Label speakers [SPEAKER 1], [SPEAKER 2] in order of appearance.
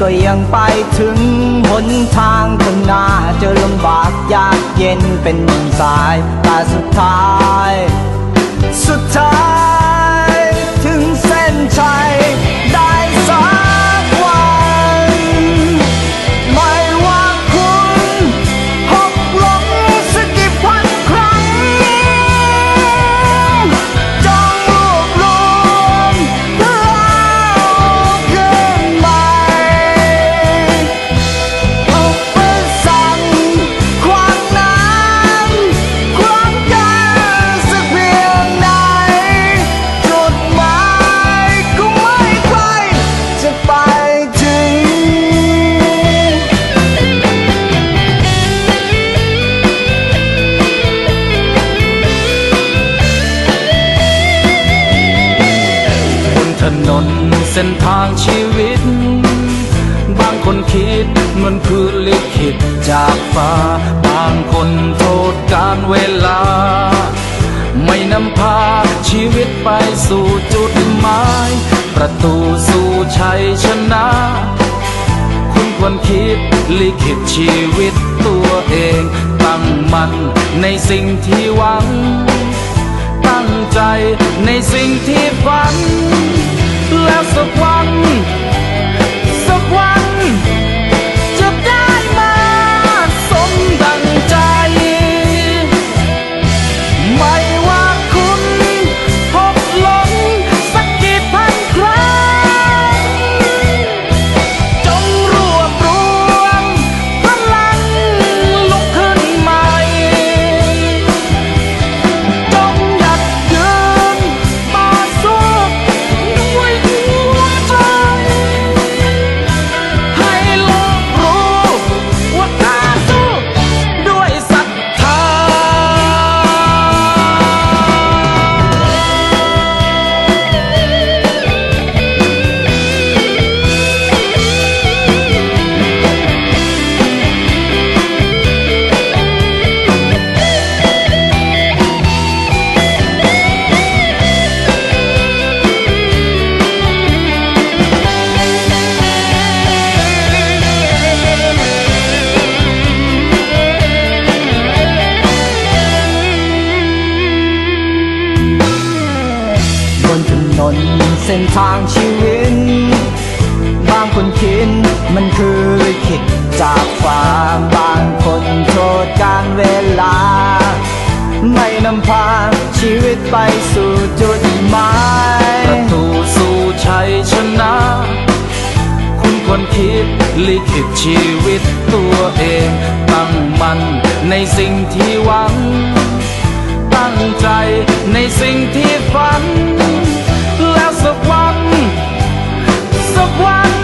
[SPEAKER 1] ก็ยังไปถึงหนทางข้างหน้าจะลำบากยากเย็นเป็นสายแต่สุดท้าย นนเส้
[SPEAKER 2] นทางชีวิต บางคนคิดมันคือลิขิตจากฟ้า บางคนโทษการเวลา ไม่นำพาชีวิตไปสู่จุดหมาย ประตูสู่ชัยชนะ คุณควรคิดลิขิตชีวิตตัวเอง ตั้งมั่นในสิ่งที่หวัง ตั้งใจในสิ่งที่ฝัน ส้นทา
[SPEAKER 1] งชีวิต บางคนคิดมันคือลิขิตจากฟ้าบางคนโทษการเวลา ไม่นำพาชีวิตไปสู่จุดหมาย
[SPEAKER 2] ประตูสู่ชัยชนะ คุณควรคิดลิขิตชีวิตตัวเองตั้งมั่นในสิ่งที่หวัง ตั้งใจในสิ่งที่ฝัน สักวัน สักวัน